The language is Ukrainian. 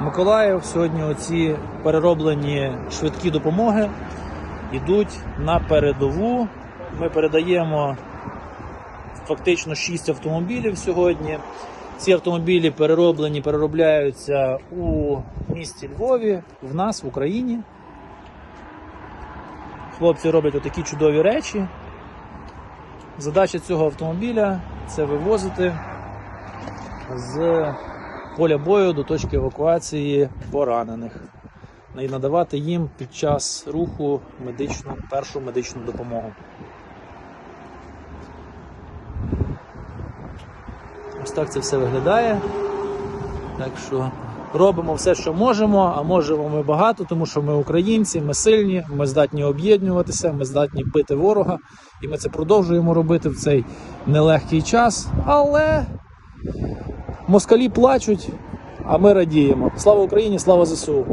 Миколаїв. Сьогодні оці перероблені швидкі допомоги йдуть на передову. Ми передаємо фактично 6 автомобілів сьогодні. Ці автомобілі перероблені, переробляються у місті Львові, в нас в Україні. Хлопці роблять отакі чудові речі. Задача цього автомобіля це вивозити з поля бою до точки евакуації поранених і надавати їм під час руху медичну, першу медичну допомогу. Ось так це все виглядає. Так що робимо все, що можемо, а можемо ми багато, тому що ми українці, ми сильні, ми здатні об'єднуватися, ми здатні бити ворога, і ми це продовжуємо робити в цей нелегкий час. Але москалі плачуть, а ми радіємо. Слава Україні, слава ЗСУ!